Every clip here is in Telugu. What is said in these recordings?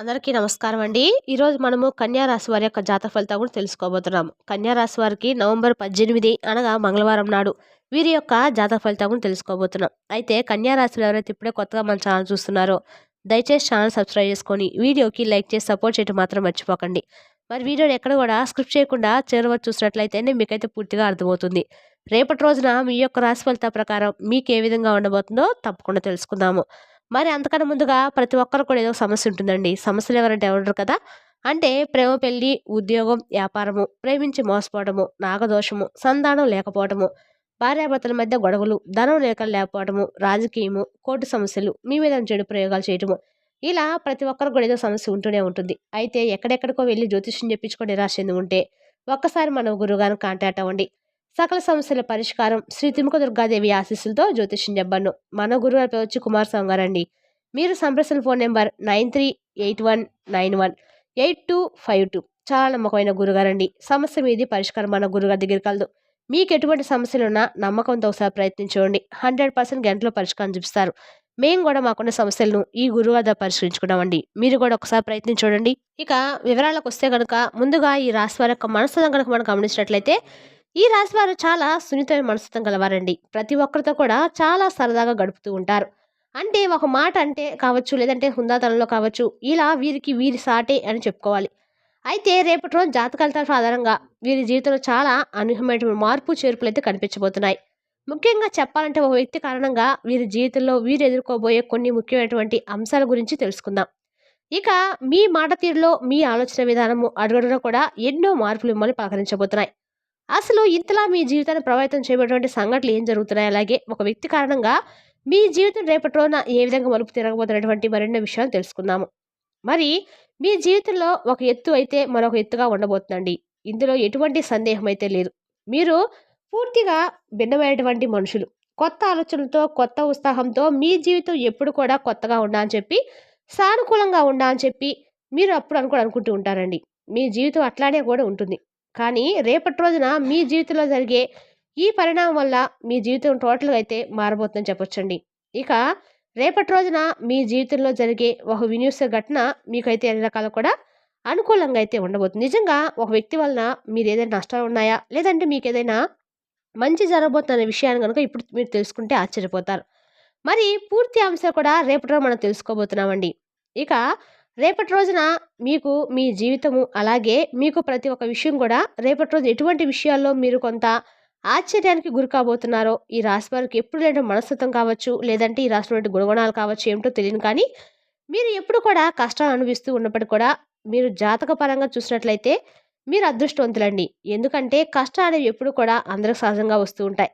అందరికీ నమస్కారం అండి. ఈరోజు మనము కన్యా రాశి వారి యొక్క జాతక ఫలితాలు కూడా తెలుసుకోబోతున్నాము కన్యా రాశి వారికి నవంబర్ పద్దెనిమిది అనగా మంగళవారం నాడు వీరి యొక్క జాతక ఫలితాలు కూడా తెలుసుకోబోతున్నాం. అయితే కన్యా రాశిలో ఎవరైతే ఇప్పుడే కొత్తగా మన ఛానల్ చూస్తున్నారో దయచేసి ఛానల్ సబ్స్క్రైబ్ చేసుకొని వీడియోకి లైక్ చేసి సపోర్ట్ చేయడం మాత్రం మర్చిపోకండి. మరి వీడియోని ఎక్కడ కూడా స్క్రిప్ట్ చేయకుండా చేరవచ్చు చూసినట్లయితేనే మీకైతే పూర్తిగా అర్థమవుతుంది. రేపటి రోజున మీ యొక్క రాశి ఫలితాల ప్రకారం మీకు ఏ విధంగా ఉండబోతుందో తప్పకుండా తెలుసుకుందాము. మరి అంతకన్నా ముందుగా ప్రతి ఒక్కరు కూడా ఏదో సమస్య ఉంటుందండి. సమస్యలు ఎవరంటే ఎవరు కదా? అంటే ప్రేమ పెళ్ళి ఉద్యోగం వ్యాపారము ప్రేమించి మోసపోవడము నాగదోషము సంతానం లేకపోవడము భార్యాభర్తల మధ్య గొడవలు ధనం లేక లేకపోవడము రాజకీయము కోర్టు సమస్యలు మీ మీద చెడు ప్రయోగాలు చేయటము ఇలా ప్రతి ఒక్కరు కూడా ఏదో సమస్య ఉంటూనే ఉంటుంది. అయితే ఎక్కడెక్కడికో వెళ్ళి జ్యోతిష్యం చెప్పించుకొని నిరాశ ఉంటే ఒక్కసారి మన గురుగారిని కాంటాక్ట్ అవ్వండి. సకల సమస్యల పరిష్కారం శ్రీ తిముక దుర్గాదేవి ఆశీస్సులతో జ్యోతిష్యం చెప్పను మన గురువు పేరు వచ్చి కుమారస్వామి గారండి. మీరు సంప్రసన phone number nine three eight one nine one eight two five two. చాలా నమ్మకమైన గురుగారండి. సమస్య మీది పరిష్కారం మన గురుగారి దగ్గర కలదు మీకు ఎటువంటి సమస్యలు ఉన్నా నమ్మకంతో ఒకసారి ప్రయత్నించండి. హండ్రెడ్ పర్సెంట్ గంటలో పరిష్కారం చూపిస్తారు. మేము కూడా మాకున్న సమస్యలను ఈ గురువు వద్ద పరిష్కరించుకున్నామండి మీరు కూడా ఒకసారి ప్రయత్నించండి. ఇక వివరాలకు వస్తే కనుక ముందుగా ఈ రాశి వారి యొక్క మనస్తత్వం కనుక మనం గమనించినట్లయితే ఈ రాశివారు చాలా సున్నితమైన మనస్తత్వం గలవారండి. ప్రతి ఒక్కరితో కూడా చాలా సరదాగా గడుపుతూ ఉంటారు. అంటే ఒక మాట అంటే కావచ్చు లేదంటే హుందాతనంలో కావచ్చు ఇలా వీరికి వీరి సాటే అని చెప్పుకోవాలి. అయితే రేపటి రోజు జాతకాల ఆధారంగా వీరి జీవితంలో చాలా అనూహ్యమైన మార్పు చేర్పులు అయితే కనిపించబోతున్నాయి. ముఖ్యంగా చెప్పాలంటే ఒక వ్యక్తి కారణంగా వీరి జీవితంలో వీరు ఎదుర్కోబోయే కొన్ని ముఖ్యమైనటువంటి అంశాల గురించి తెలుసుకుందాం. ఇక మీ మాట తీరులో మీ ఆలోచన విధానము అడుగడుగున కూడా ఎన్నో మార్పులు మిమ్మల్ని పలకరించబోతున్నాయి. అసలు ఇంతలా మీ జీవితాన్ని ప్రభావితం చేయబడినటువంటి సంఘటనలు ఏం జరుగుతున్నాయి? అలాగే ఒక వ్యక్తి కారణంగా మీ జీవితం రేపటి రోజున ఏ విధంగా మలుపు తిరగబోతున్నటువంటి మరిన్ని విషయాలు తెలుసుకుందాము. మరి మీ జీవితంలో ఒక ఎత్తు అయితే మరొక ఎత్తుగా ఉండబోతుందండి. ఇందులో ఎటువంటి సందేహం అయితే లేదు. మీరు పూర్తిగా భిన్నమైనటువంటి మనుషులు. కొత్త ఆలోచనలతో కొత్త ఉత్సాహంతో మీ జీవితం ఎప్పుడు కూడా కొత్తగా ఉండా అని చెప్పి సానుకూలంగా ఉండా అని చెప్పి మీరు అప్పుడు అనుకోని అనుకుంటూ ఉంటారండి. మీ జీవితం అట్లానే కూడా ఉంటుంది. కానీ రేపటి రోజున మీ జీవితంలో జరిగే ఈ పరిణామం వల్ల మీ జీవితం టోటల్గా అయితే మారబోతుందని చెప్పొచ్చండి. ఇక రేపటి రోజున మీ జీవితంలో జరిగే ఒక వినియోగ ఘటన మీకైతే అన్ని రకాలు కూడా అనుకూలంగా అయితే ఉండబోతుంది. నిజంగా ఒక వ్యక్తి వలన మీరు ఏదైనా నష్టాలు ఉన్నాయా? లేదంటే మీకు ఏదైనా మంచి జరగబోతున్న విషయాన్ని కనుక ఇప్పుడు మీరు తెలుసుకుంటే ఆశ్చర్యపోతారు. మరి పూర్తి అంశాలు కూడా రేపటి రోజు మనం తెలుసుకోబోతున్నామండి. ఇక రేపటి రోజున మీకు మీ జీవితము అలాగే మీకు ప్రతి ఒక్క విషయం కూడా రేపటి రోజు ఎటువంటి విషయాల్లో మీరు కొంత ఆశ్చర్యానికి గురి కాబోతున్నారో ఈ రాశి వారికి ఎప్పుడు లేని మనస్తత్వం కావచ్చు లేదంటే ఈ రాష్ట్రంలో గుణగుణాలు కావచ్చు ఏమిటో తెలియదు కానీ మీరు ఎప్పుడు కూడా కష్టాలు అనుభవిస్తూ ఉన్నప్పటికీ కూడా మీరు జాతక పరంగా చూసినట్లయితే మీరు అదృష్టవంతులండి. ఎందుకంటే కష్టాలు అనేవి ఎప్పుడు కూడా అందరికి సహజంగా వస్తూ ఉంటాయి.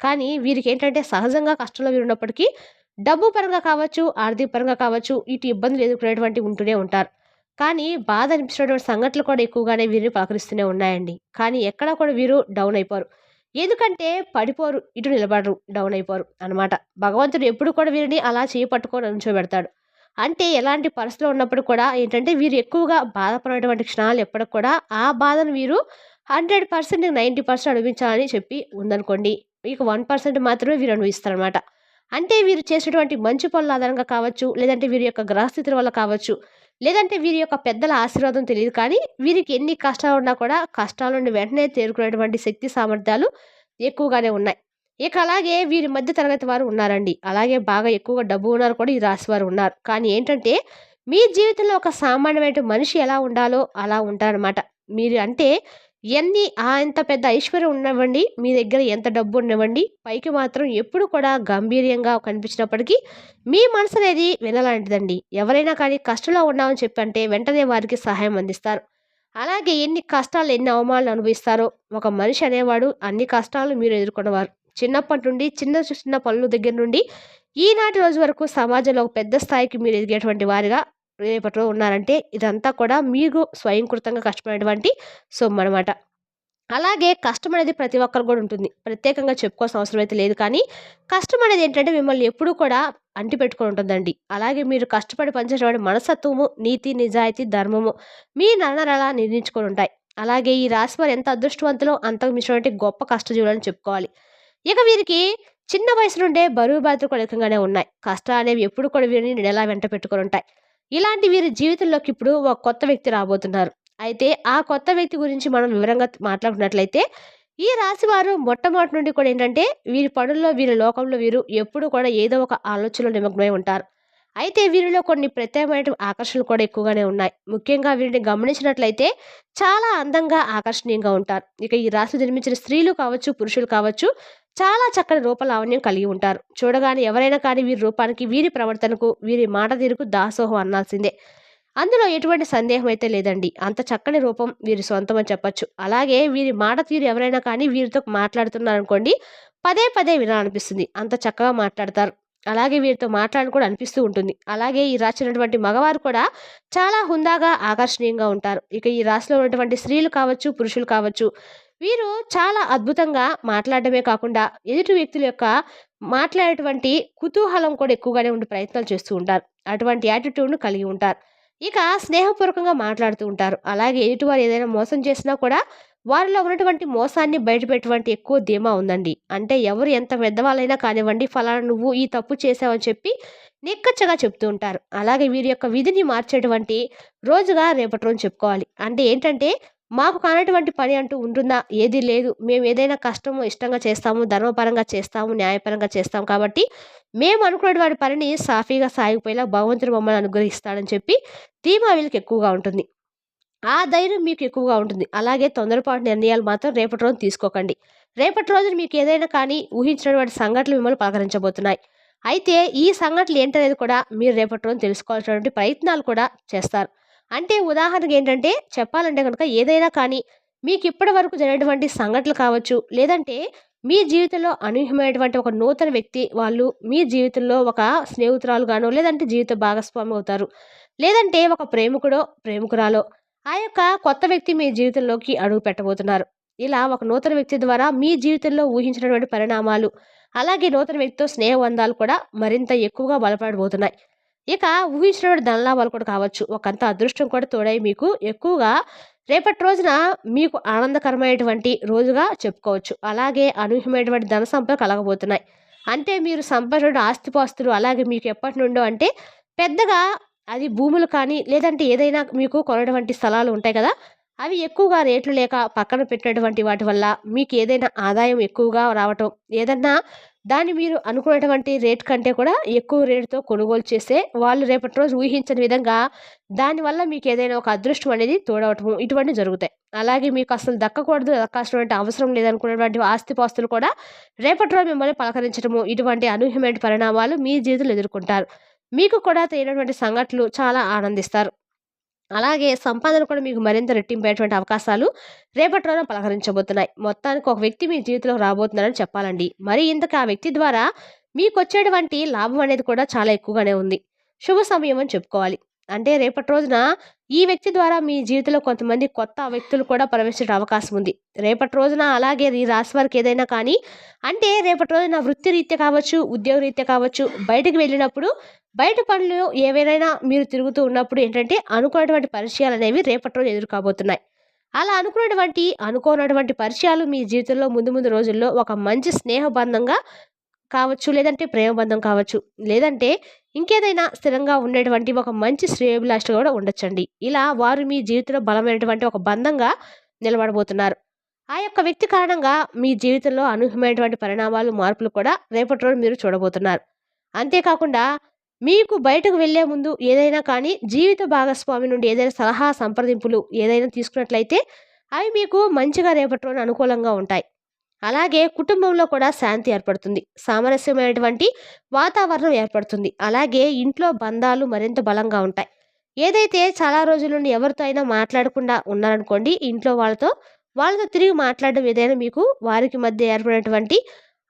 కానీ వీరికి ఏంటంటే సహజంగా కష్టంలో వీరు ఉన్నప్పటికీ డబ్బు పరంగా కావచ్చు ఆర్థిక పరంగా కావచ్చు ఇటు ఇబ్బందులు ఎదుర్కొనేటువంటి ఉంటూనే ఉంటారు. కానీ బాధ అనిపించినటువంటి సంఘటనలు కూడా ఎక్కువగానే వీరిని పలకరిస్తూనే ఉన్నాయండి. కానీ ఎక్కడా కూడా వీరు డౌన్ అయిపోరు. ఎందుకంటే పడిపోరు ఇటు నిలబడరు డౌన్ అయిపోరు అనమాట భగవంతుడు ఎప్పుడు కూడా వీరిని అలా చేపట్టుకొని ఉంచోబెడతాడు అంటే ఎలాంటి పరిస్థితులు ఉన్నప్పుడు కూడా ఏంటంటే వీరు ఎక్కువగా బాధపడేటువంటి క్షణాలు ఎప్పటికి కూడా ఆ బాధను వీరు హండ్రెడ్ పర్సెంట్ నైంటీ పర్సెంట్ అనుభవించాలని చెప్పి ఉందనుకోండి. ఇక వన్ పర్సెంట్ మాత్రమే వీరు అనుభవిస్తారనమాట అంటే వీరు చేసినటువంటి మంచి పనుల ఆధారంగా కావచ్చు లేదంటే వీరి యొక్క గ్రహస్థితుల వల్ల కావచ్చు లేదంటే వీరి యొక్క పెద్దల ఆశీర్వాదం తెలియదు. కానీ వీరికి ఎన్ని కష్టాలు ఉన్నా కూడా కష్టాల నుండి వెంటనే తేరుకునేటువంటి శక్తి సామర్థ్యాలు ఎక్కువగానే ఉన్నాయి. ఇక అలాగే వీరి మధ్య తరగతి వారు ఉన్నారండి. అలాగే బాగా ఎక్కువగా డబ్బు ఉన్నారు కూడా ఈ రాశి వారు ఉన్నారు. కానీ ఏంటంటే మీ జీవితంలో ఒక సామాన్యమైన మనిషి ఎలా ఉండాలో అలా ఉంటారనమాట మీరు అంటే ఎన్ని ఎంత పెద్ద ఐశ్వర్యం ఉన్నవ్వండి మీ దగ్గర ఎంత డబ్బు ఉన్నవ్వండి పైకి మాత్రం ఎప్పుడు కూడా గంభీర్యంగా కనిపించినప్పటికీ మీ మనసు అనేది వినలాంటిదండి. ఎవరైనా కానీ కష్టంలో ఉన్నామని చెప్పంటే వెంటనే వారికి సహాయం అందిస్తారు. అలాగే ఎన్ని కష్టాలు ఎన్ని అవమానాలు అనుభవిస్తారో ఒక మనిషి అనేవాడు అన్ని కష్టాలు మీరు ఎదుర్కొన్నవారు. చిన్నప్పటి నుండి చిన్న చిన్న పనుల దగ్గర నుండి ఈనాటి రోజు వరకు సమాజంలో ఒక పెద్ద స్థాయికి మీరు ఎదిగేటువంటి వారిగా రేపటిలో ఉన్నారంటే ఇదంతా కూడా మీకు స్వయంకృతంగా కష్టమైనటువంటి సొమ్ము అనమాట అలాగే కష్టం అనేది ప్రతి ఒక్కరు కూడా ఉంటుంది. ప్రత్యేకంగా చెప్పుకోవాల్సిన అవసరం అయితే లేదు కానీ కష్టం అనేది ఏంటంటే మిమ్మల్ని ఎప్పుడూ కూడా అంటిపెట్టుకొని ఉంటుందండి. అలాగే మీరు కష్టపడి పనిచేసేటువంటి మనసత్వము నీతి నిజాయితీ ధర్మము మీ నన్నరలా నిర్ణయించుకొని ఉంటాయి. అలాగే ఈ రాశి వారు ఎంత అదృష్టవంతులో అంతకు మించినటువంటి గొప్ప కష్టజీవులని చెప్పుకోవాలి. ఇక వీరికి చిన్న వయసు నుండే బరువు బాధ్యతలు కూడా ఎక్కువగానే ఉన్నాయి. కష్టాలు అనేవి ఎప్పుడు కూడా వీరిని నెలా వెంట పెట్టుకొని ఉంటాయి. ఇలాంటి వీరి జీవితంలోకి ఇప్పుడు ఒక కొత్త వ్యక్తి రాబోతున్నారు. అయితే ఆ కొత్త వ్యక్తి గురించి మనం వివరంగా మాట్లాడుకున్నట్లయితే ఈ రాశి వారు మొట్టమొదటి నుండి కూడా ఏంటంటే వీరి పనుల్లో వీరి లోకంలో వీరు ఎప్పుడు కూడా ఏదో ఒక ఆలోచనలో నిమగ్నమై ఉంటారు. అయితే వీరిలో కొన్ని ప్రత్యేకమైన ఆకర్షణలు కూడా ఎక్కువగానే ఉన్నాయి. ముఖ్యంగా వీరిని గమనించినట్లయితే చాలా అందంగా ఆకర్షణీయంగా ఉంటారు. ఇక ఈ రాశి జన్మించిన స్త్రీలు కావచ్చు పురుషులు కావచ్చు చాలా చక్కని రూపలావణ్యం కలిగి ఉంటారు. చూడగానే ఎవరైనా కానీ వీరి రూపానికి వీరి ప్రవర్తనకు వీరి మాట తీరుకు దాసోహం అన్నాల్సిందే అందులో ఎటువంటి సందేహం అయితే లేదండి. అంత చక్కని రూపం వీరి సొంతం అని చెప్పచ్చు. అలాగే వీరి మాట తీరు ఎవరైనా కానీ వీరితో మాట్లాడుతున్నారనుకోండి పదే పదే వినాలనిపిస్తుంది. అంత చక్కగా మాట్లాడతారు. అలాగే వీరితో మాట్లాడడం కూడా అనిపిస్తూ ఉంటుంది. అలాగే ఈ రాసినటువంటి మగవారు కూడా చాలా హుందాగా ఆకర్షణీయంగా ఉంటారు. ఇక ఈ రాశిలో ఉన్నటువంటి స్త్రీలు కావచ్చు పురుషులు కావచ్చు వీరు చాలా అద్భుతంగా మాట్లాడడమే కాకుండా ఎదుటి వ్యక్తుల యొక్క మాట్లాడేటువంటి కుతూహలం కూడా ఎక్కువగానే ఉండే ప్రయత్నాలు చేస్తూ ఉంటారు. అటువంటి యాటిట్యూడ్ను కలిగి ఉంటారు. ఇక స్నేహపూర్వకంగా మాట్లాడుతూ ఉంటారు. అలాగే ఎదుటివారు ఏదైనా మోసం చేసినా కూడా వారిలో ఉన్నటువంటి మోసాన్ని బయటపెట్టేటువంటి ఎక్కువ ధీమా ఉందండి. అంటే ఎవరు ఎంత పెద్దవాళ్ళైనా కానివ్వండి ఫలానా నువ్వు ఈ తప్పు చేసావని చెప్పి నిక్కచ్చగా చెప్తూ ఉంటారు. అలాగే వీరి యొక్క విధిని మార్చేటువంటి రోజుగా రేపటి రోజు చెప్పుకోవాలి. అంటే ఏంటంటే మాకు కానటువంటి పని అంటూ ఉంటుందా? ఏది లేదు. మేము ఏదైనా కష్టము ఇష్టంగా చేస్తాము ధర్మపరంగా చేస్తాము న్యాయపరంగా చేస్తాం కాబట్టి మేము అనుకున్నటువంటి పనిని సాఫీగా సాగిపోయేలా భగవంతుడు మమ్మల్ని అనుగ్రహిస్తాడని చెప్పి ధీమా వీళ్ళకి ఎక్కువగా ఉంటుంది. ఆ ధైర్యం మీకు ఎక్కువగా ఉంటుంది. అలాగే తొందరపాటు నిర్ణయాలు మాత్రం రేపటి రోజు తీసుకోకండి. రేపటి రోజున మీకు ఏదైనా కానీ ఊహించినటువంటి సంఘటనలు మిమ్మల్ని పలకరించబోతున్నాయి. అయితే ఈ సంఘటనలు ఏంటనేది కూడా మీరు రేపటి రోజు తెలుసుకోవాల్సినటువంటి ప్రయత్నాలు కూడా చేస్తారు. అంటే ఉదాహరణకు ఏంటంటే చెప్పాలంటే కనుక ఏదైనా కానీ మీకు ఇప్పటి వరకు జరిగినటువంటి సంఘటనలు కావచ్చు లేదంటే మీ జీవితంలో అనూహ్యమైనటువంటి ఒక నూతన వ్యక్తి వాళ్ళు మీ జీవితంలో ఒక స్నేహితురాలుగానో లేదంటే జీవిత భాగస్వామి అవుతారు. లేదంటే ఒక ప్రేమికుడో ప్రేమికురాలో ఆ యొక్క కొత్త వ్యక్తి మీ జీవితంలోకి అడుగు పెట్టబోతున్నారు. ఇలా ఒక నూతన వ్యక్తి ద్వారా మీ జీవితంలో ఊహించినటువంటి పరిణామాలు అలాగే నూతన వ్యక్తితో స్నేహబంధాలు కూడా మరింత ఎక్కువగా బలపడబోతున్నాయి. ఇక ఊహించినటువంటి ధనలాభాలు కూడా కావచ్చు. ఒకంత అదృష్టం కూడా తోడై మీకు ఎక్కువగా రేపటి రోజున మీకు ఆనందకరమైనటువంటి రోజుగా చెప్పుకోవచ్చు. అలాగే అనూహ్యమైనటువంటి ధన సంపద కలగబోతున్నాయి. అంటే మీరు సంపద ఆస్తిపాస్తులు అలాగే మీకు ఎప్పటి నుండో అంటే పెద్దగా అది భూములు కానీ లేదంటే ఏదైనా మీకు కొనటువంటి స్థలాలు ఉంటాయి కదా. అవి ఎక్కువగా రేట్లు లేక పక్కన పెట్టినటువంటి వాటి వల్ల మీకు ఏదైనా ఆదాయం ఎక్కువగా రావటం ఏదన్నా దాన్ని మీరు అనుకున్నటువంటి రేట్ కంటే కూడా ఎక్కువ రేటుతో కొనుగోలు చేస్తే వాళ్ళు రేపటి రోజు ఊహించని విధంగా దానివల్ల మీకు ఏదైనా ఒక అదృష్టం అనేది తోడవటము ఇటువంటివి జరుగుతాయి. అలాగే మీకు అసలు దక్కకూడదు దక్కాల్సినటువంటి అవసరం లేదనుకున్నటువంటి ఆస్తిపాస్తులు కూడా రేపటి రోజు మిమ్మల్ని పలకరించడము ఇటువంటి అనూహ్యమైన పరిణామాలు మీ జీవితంలో ఎదుర్కొంటారు. మీకు కూడా తెలియనటువంటి సంఘటనలు చాలా ఆనందిస్తారు. అలాగే సంపాదన కూడా మీకు మరింత రెట్టింపేటువంటి అవకాశాలు రేపటి రోజున పలకరించబోతున్నాయి. మొత్తానికి ఒక వ్యక్తి మీ జీవితంలో రాబోతున్నారని చెప్పాలండి. మరి ఇంతకు ఆ వ్యక్తి ద్వారా మీకు వచ్చేటువంటి లాభం అనేది కూడా చాలా ఎక్కువగానే ఉంది. శుభ సమయం అని చెప్పుకోవాలి. అంటే రేపటి రోజున ఈ వ్యక్తి ద్వారా మీ జీవితంలో కొంతమంది కొత్త వ్యక్తులు కూడా ప్రవేశించే అవకాశం ఉంది. రేపటి రోజున అలాగే ఈ రాశి వారికి ఏదైనా కానీ అంటే రేపటి రోజున వృత్తి రీత్యా కావచ్చు ఉద్యోగ రీత్యా కావచ్చు బయటకు వెళ్ళినప్పుడు బయట పనులు ఏవైనా మీరు తిరుగుతూ ఉన్నప్పుడు ఏంటంటే అనుకున్నటువంటి పరిచయాలు అనేవి రేపటి రోజు ఎదురు కాబోతున్నాయి. అలా అనుకున్నటువంటి అనుకోనటువంటి పరిచయాలు మీ జీవితంలో ముందు ముందు రోజుల్లో ఒక మంచి స్నేహబంధంగా కావచ్చు లేదంటే ప్రేమబంధం కావచ్చు. లేదంటే ఇంకేదైనా స్థిరంగా ఉండేటువంటి ఒక మంచి శ్రేయభిలాష కూడా ఉండొచ్చండి. ఇలా వారు మీ జీవితంలో బలమైనటువంటి ఒక బంధంగా నిలబడబోతున్నారు. ఆ యొక్క వ్యక్తి కారణంగా మీ జీవితంలో అనూహ్యమైనటువంటి పరిణామాలు మార్పులు కూడా రేపటి రోజు మీరు చూడబోతున్నారు. అంతేకాకుండా మీకు బయటకు వెళ్ళే ముందు ఏదైనా కానీ జీవిత భాగస్వామి నుండి ఏదైనా సలహా సంప్రదింపులు ఏదైనా తీసుకున్నట్లయితే అవి మీకు మంచిగా రేపటి రోజు అనుకూలంగా ఉంటాయి. అలాగే కుటుంబంలో కూడా శాంతి ఏర్పడుతుంది. సామరస్యమైనటువంటి వాతావరణం ఏర్పడుతుంది. అలాగే ఇంట్లో బంధాలు మరింత బలంగా ఉంటాయి. ఏదైతే చాలా రోజుల నుండి ఎవరితో అయినా మాట్లాడకుండా ఉన్నారనుకోండి ఇంట్లో వాళ్ళతో వాళ్ళతో తిరిగి మాట్లాడడం ఏదైనా మీకు వారికి మధ్య ఏర్పడినటువంటి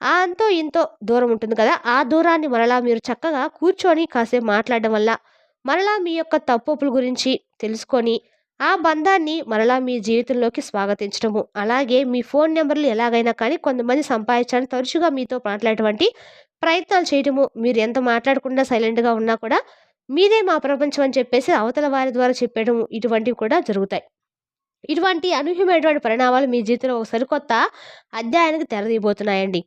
ఆ అంతో ఇంతో దూరం ఉంటుంది కదా. ఆ దూరాన్ని మరలా మీరు చక్కగా కూర్చొని కాసేపు మాట్లాడడం వల్ల మరలా మీ యొక్క తప్పుల గురించి తెలుసుకొని ఆ బంధాన్ని మరలా మీ జీవితంలోకి స్వాగతించడము. అలాగే మీ ఫోన్ నెంబర్లు ఎలాగైనా కానీ కొంతమంది సంపాదించాలని తరచుగా మీతో మాట్లాడేటువంటి ప్రయత్నాలు చేయటము మీరు ఎంత మాట్లాడకుండా సైలెంట్గా ఉన్నా కూడా మీదే మా ప్రపంచం అని చెప్పేసి అవతల వారి ద్వారా చెప్పడము ఇటువంటివి కూడా జరుగుతాయి. ఇటువంటి అనూహ్యమైనటువంటి పరిణామాలు మీ జీవితంలో ఒక సరికొత్త అధ్యాయానికి తెరదీయబోతున్నాయండి.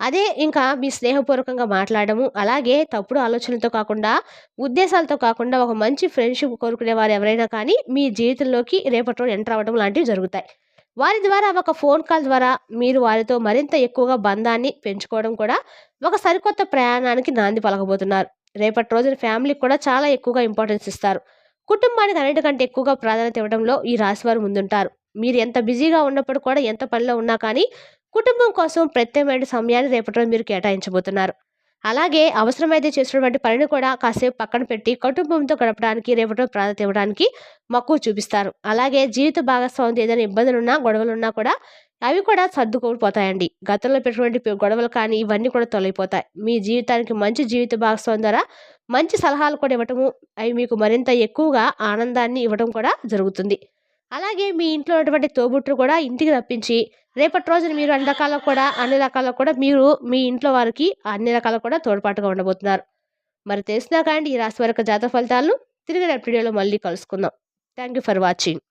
అదే ఇంకా మీ స్నేహపూర్వకంగా మాట్లాడము అలాగే తప్పుడు ఆలోచనలతో కాకుండా ఉద్దేశాలతో కాకుండా ఒక మంచి ఫ్రెండ్షిప్ కోరుకునే వారు ఎవరైనా కానీ మీ జీవితంలోకి రేపటి రోజు ఎంటర్ అవ్వడం లాంటివి జరుగుతాయి. వారి ద్వారా ఒక ఫోన్ కాల్ ద్వారా మీరు వారితో మరింత ఎక్కువగా బంధాన్ని పెంచుకోవడం కూడా ఒక సరికొత్త ప్రయాణానికి నాంది పలకబోతున్నారు. రేపటి రోజున ఫ్యామిలీకి కూడా చాలా ఎక్కువగా ఇంపార్టెన్స్ ఇస్తారు. కుటుంబానికి అన్నిటికంటే ఎక్కువగా ప్రాధాన్యత ఇవ్వడంలో ఈ రాశివారు ముందుంటారు. మీరు ఎంత బిజీగా ఉన్నప్పుడు కూడా ఎంత పనిలో ఉన్నా కానీ కుటుంబం కోసం ప్రత్యేకమైన సమయాన్ని రేపటి మీరు కేటాయించబోతున్నారు. అలాగే అవసరమైతే చేసినటువంటి పనిని కూడా కాసేపు పక్కన పెట్టి కుటుంబంతో గడపడానికి రేపటి ప్రాధాన్యత ఇవ్వడానికి మక్కువ చూపిస్తారు. అలాగే జీవిత భాగస్వామితో ఏదైనా ఇబ్బందులున్నా గొడవలున్నా కూడా అవి కూడా సర్దుకోపోతాయండి. గతంలో పెట్టినటువంటి గొడవలు కానీ ఇవన్నీ కూడా తొలగిపోతాయి. మీ జీవితానికి మంచి జీవిత భాగస్వామి ద్వారా మంచి సలహాలు కూడా ఇవ్వటము అవి మీకు మరింత ఎక్కువగా ఆనందాన్ని ఇవ్వడం కూడా జరుగుతుంది. అలాగే మీ ఇంట్లో ఉన్నటువంటి తోబుట్టును కూడా ఇంటికి రప్పించి రేపటి రోజున మీరు అన్ని రకాల కూడా అన్ని రకాల కూడా మీరు మీ ఇంట్లో వారికి అన్ని రకాల కూడా తోడ్పాటుగా ఉండబోతున్నారు. మరి తెలిసినా కానీ ఈ రాశి వారి యొక్క జాతక ఫలితాలను తిరిగి రేపు వీడియోలో మళ్ళీ కలుసుకుందాం. Thank you for watching